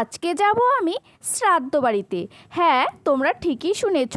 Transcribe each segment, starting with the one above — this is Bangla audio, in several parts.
আজকে যাব আমি শ্রাদ্ধ বাড়িতে। হ্যাঁ তোমরা ঠিকই শুনেছ,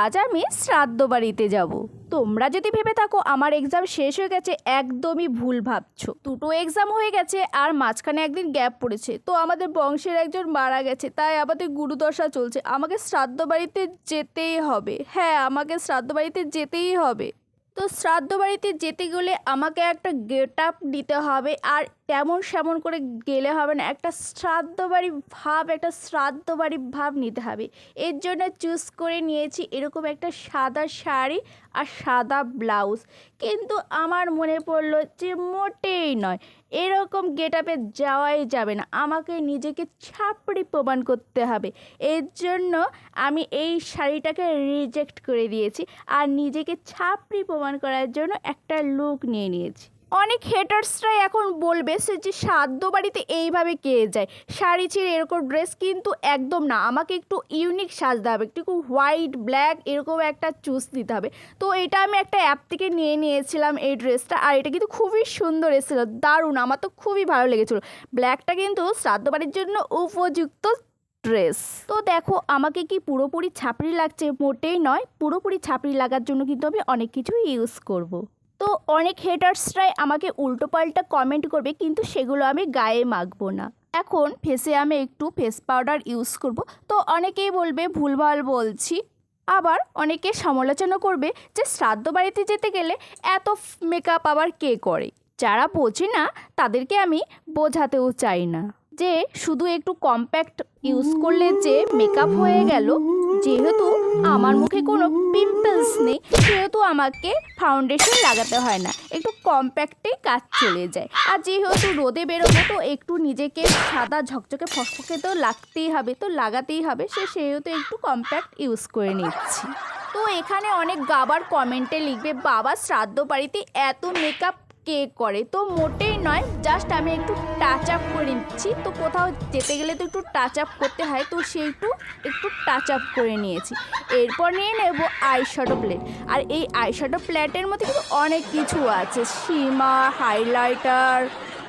আজ আমি শ্রাদ্ধ বাড়িতে যাব। তোমরা যদি ভেবে থাকো, আমার এক্সাম শেষ হয়ে গেছে, একদমই ভুল ভাবছ। দুটো এক্সাম হয়ে গেছে, আর মাঝখানে একদিন গ্যাপ পড়েছে। তো আমাদের বংশের একজন মারা গেছে, তাই আমাদের গুরুদশা চলছে। আমাকে শ্রাদ্ধ বাড়িতে যেতেই হবে। হ্যাঁ আমাকে শ্রাদ্ধ বাড়িতে যেতেই হবে। তো শ্রাদ্ধ বাড়িতে যেতে গেলে আমাকে একটা গেট আপ নিতে হবে আর তেমন সেমন করে গেলে হবে না। একটা শ্রাদ্ধ বাড়ি ভাব, একটা শ্রাদ্ধ বাড়ি ভাব নিতে হবে। এর জন্য চুজ করে নিয়েছি এরকম একটা সাদা শাড়ি আর সাদা ব্লাউজ। কিন্তু আমার মনে পড়ল যে মোটেই নয়। এরকম গেট আপে যাওয়াই যাবে না। আমাকে নিজেকে ছাপড়ি প্রমাণ করতে হবে। এর জন্য আমি এই শাড়িটাকে রিজেক্ট করে দিয়েছি। আর নিজেকে ছাপড়ি প্রমাণ করার জন্য একটা লুক নিয়ে নিয়েছি। অনেক হেটার্সরাই এখন বলবে সে যে সাধ্য বাড়িতে এইভাবে কে যায়। শাড়ি ছিঁড়ে এরকম ড্রেস কিন্তু একদম না। আমাকে একটু ইউনিক সাজতে হবে, একটু হোয়াইট ব্ল্যাক এরকম একটা চুজ দিতে হবে। তো এটা আমি একটা অ্যাপ থেকে নিয়ে নিয়েছিলাম এই ড্রেসটা আর এটা কিন্তু খুবই সুন্দর এসেছিল, দারুণ। আমার তো খুবই ভালো লেগেছিলো। ব্ল্যাকটা কিন্তু শ্রাদ্ধ বাড়ির জন্য উপযুক্ত ড্রেস তো দেখো, আমাকে কি পুরোপুরি ছাপড়ি লাগছে? মোটেই নয়। পুরোপুরি ছাপড়ি লাগার জন্য কিন্তু আমি অনেক কিছু ইউজ করব। তো অনেক হেটার্সরাই আমাকে উল্টোপাল্টা কমেন্ট করবে, কিন্তু সেগুলো আমি গায়ে মাখবো না। এখন ফেসে আমি একটু ফেস পাউডার ইউজ করব, তো অনেকেই বলবে, ভুলভাল বলছি। আবার অনেকে সমালোচনা করবে যে, শ্রাদ্ধ বাড়িতে যেতে গেলে এত মেকআপ আবার কে করে? যারা বোঝে না, তাদেরকে আমি বোঝাতেও চাই না। যে, শুধু একটু কম্প্যাক্ট ইউজ করলে যে মেকআপ হয়ে গেল, যেহেতু আমার মুখে কোনো পিম্পলস নেই সেহেতু আমাকে ফাউন্ডেশন লাগাতে হয় না। একটু কম্প্যাক্টে কাজ চলে যায়। আর যেহেতু রোদে বেরোবো, তো একটু নিজেকে সাদা ঝকঝকে ফসফকে তো লাগতেই হবে, তো লাগাতেই হবে। সে সেহেতু একটু কম্প্যাক্ট ইউজ করে নিচ্ছি। তো এখানে অনেক গাবার কমেন্টে লিখবে, বাবা, শ্রাদ্ধ বাড়িতে এত মেকআপ কে করে? তো মোটেই নয় জাস্ট আমি একটু টাচ আপ করে নিচ্ছি। তো কোথাও যেতে গেলে তো একটু টাচ আপ করতে হয়, তো সেই একটু একটু টাচ আপ করে নিয়েছি। এরপর নিয়ে নেব আইশ্যাডো প্লেট আর এই আইশ্যাডো প্লেটের মধ্যে কিন্তু অনেক কিছু আছে। Shimmer highlighter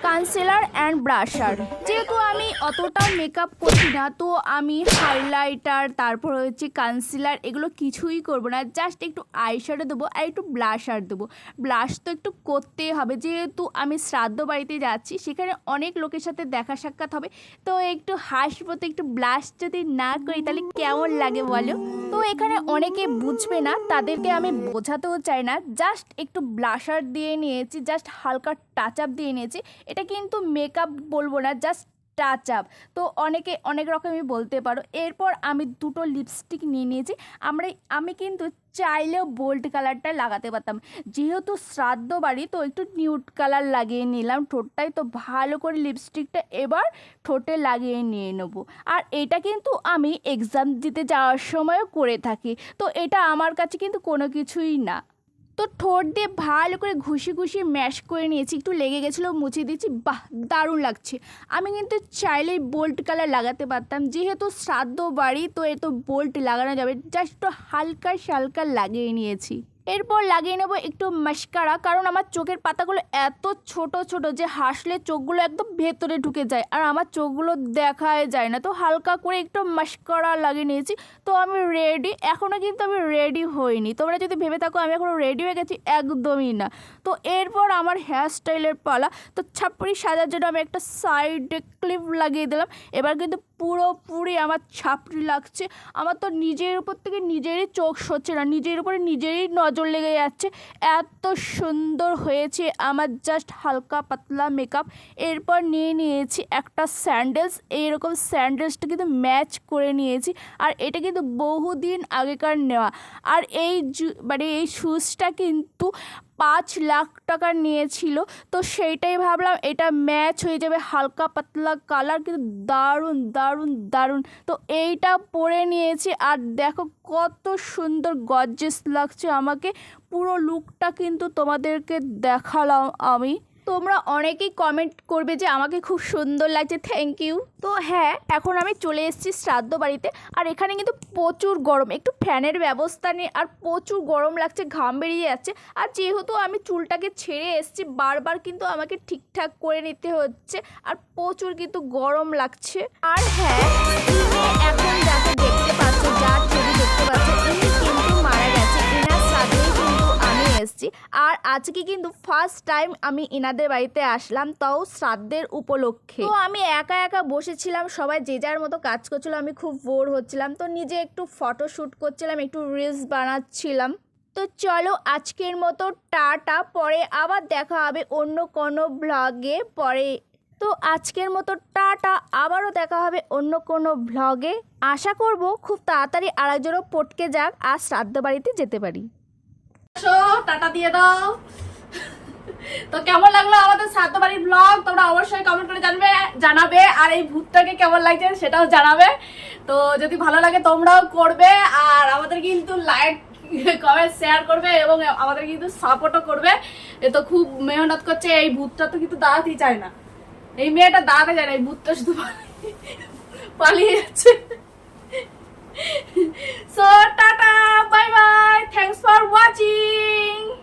concealer and blusher. যেহেতু আমি অতটা মেকআপ করছি না, তো আমি হাইলাইটার তারপর হচ্ছে কনসিলার এগুলো কিছুই করব না। জাস্ট একটু আইশ্যাডো দেবো আর একটু ব্লাশার দেবো। ব্লাশ তো একটু করতেই হবে। যেহেতু আমি শ্রাদ্ধ বাড়িতে যাচ্ছি, সেখানে অনেক লোকের সাথে দেখা সাক্ষাৎ হবে। তো একটু হাসবো তো একটু ব্লাশ যদি না করি, তাহলে কেমন লাগে বলো? তো এখানে অনেকে বুঝবে না, তাদেরকে আমি বোঝাতেও চাই না। জাস্ট একটু ব্লাশার দিয়ে নিয়েছি জাস্ট হালকা টাচ আপ দিয়ে নিয়েছি এটা কিন্তু মেকআপ বলব না জাস্ট টাচ আপ তো অনেকে অনেক রকমই বলতে পারো। এরপর আমি দুটো লিপস্টিক নিয়ে নিয়েছি। আমরা আমি কিন্তু চাইলেও বোল্ড কালারটা লাগাতে পারতাম। যেহেতু শ্রাদ্ধ বাড়ি, তো একটু নিউড কালার লাগিয়ে নিলাম। ঠোঁটটাই তো ভালো করে লিপস্টিকটা এবার ঠোঁটে লাগিয়ে নিয়ে নেব। আর এটা কিন্তু আমি এক্সাম দিতে যাওয়ার সময়ও করে থাকি। তো এটা আমার কাছে কিন্তু কোনো কিছুই না। তো ঠোঁট দিয়ে ভালো করে ঘুষি ঘুষি ম্যাশ করে নিয়েছি। একটু লেগে গেছিল, মুছে দিয়েছি। বাহ, দারুণ লাগছে। আমি কিন্তু চাইলেই বোল্ট কালার লাগাতে পারতাম। যেহেতু শ্রাদ্ধ বাড়ি, তো এ তো বোল্ট লাগানো যাবে। জাস্ট হালকা শালকা লাগিয়ে নিয়েছি। এরপর লাগিয়ে নেব একটু মাস্কারা, কারণ আমার চোখের পাতাগুলো এত ছোট ছোট যে হাসলে চোখগুলো একদম ভেতরে ঢুকে যায়, আর আমার চোখগুলো দেখায় যায় না। তো হালকা করে একটু মাস্কারা লাগিয়ে নিয়েছি, তো আমি রেডি এখনও কিন্তু আমি রেডি হইনি। তোমরা যদি ভেবে থাকো আমি এখনও রেডি হয়ে গেছি, একদমই না। তো এরপর আমার হেয়ার স্টাইলের পালা, তো ছাপড়ি সাজার জন্য আমি একটা সাইডে ক্লিপ লাগিয়ে দিলাম, এবার কিন্তু পুরোপুরি আমার ছাপড়ি লাগছে। আমার তো নিজের উপর থেকে নিজেরই চোখ সরছে না, নিজের উপরে নিজেরই নজর লেগে যাচ্ছে। এত সুন্দর হয়েছে আমার জাস্ট হালকা পাতলা মেকআপ এরপর নিয়ে নিয়েছি একটা স্যান্ডেলস এইরকম স্যান্ডেলসটা কিন্তু ম্যাচ করে নিয়েছি। আর এটা কিন্তু বহুদিন আগেকার নেওয়া। আর এই মানে এই শ্যুজটা কিন্তু পাঁচ লাখ টাকার নিয়েছিল। তো সেইটাই ভাবলাম, এটা ম্যাচ হয়ে যাবে হালকা পাতলা কালার কিন্তু দারুণ দারুণ দারুণ। তো এইটা পরে নিয়েছি, আর দেখো কত সুন্দর গর্জেস লাগছে আমাকে। পুরো লুকটা কিন্তু তোমাদেরকে দেখালাম আমি। তোমরা অনেকেই কমেন্ট করবে যে আমাকে খুব সুন্দর লাগছে থ্যাংক ইউ তো হ্যাঁ এখন আমি চলে এসেছি শ্রাদ্ধ বাড়িতে, আর এখানে কিন্তু প্রচুর গরম। একটু ফ্যানের ব্যবস্থা নেই, আর প্রচুর গরম লাগছে, ঘাম বেরিয়ে যাচ্ছে। আর যেহেতু আমি চুলটাকে ছেড়ে এসেছি, বারবার কিন্তু আমাকে ঠিকঠাক করে নিতে হচ্ছে, আর প্রচুর কিন্তু গরম লাগছে। আর হ্যাঁ এখন যাকে দেখতে পাচ্ছ, যার আমি এসেছি আর আজকে কিন্তু ফার্স্ট টাইম আমি এনাদের বাড়িতে আসলাম, তাও শ্রাদ্ধের উপলক্ষে। তো আমি একা একা বসেছিলাম, সবাই যে যার মতো কাজ করছিল, আমি খুব বোর হচ্ছিলাম। তো নিজে একটু ফটো শ্যুট করছিলাম, একটু রিলস বানাচ্ছিলাম। তো চলো আজকের মতো টাটা, পরে আবার দেখা হবে অন্য কোনো ব্লগে পরে। তো আজকের মতো টাটা, আবারও দেখা হবে অন্য কোনো ভ্লগে আশা করব খুব তাড়াতাড়ি আরেকজনও পটকে যাক, আর শ্রাদ্ধ বাড়িতে যেতে পারি। টাটা দিয়ে দাও। তো কেমন লাগল আমাদের সাত ব্লগ তোমরা অবশ্যই কমেন্ট করে জানবে, জানাবে, আর এই ভূতটাকে কেমন লাগছে সেটাও জানাবে। তো যদি ভালো লাগে তোমরাও করবে, আর আমাদের কিন্তু লাইক কমেন্ট শেয়ার করবে, এবং আমাদের কিন্তু সাপোর্টও করবে। এ তো খুব মেহনত করছে, এই ভূতটা তো কিন্তু দাঁড়াতেই চায় না। এই মেয়েটা দাঁড়াতে চায় না, এই ভূতটা শুধু পালিয়ে- so tata bye bye thanks for watching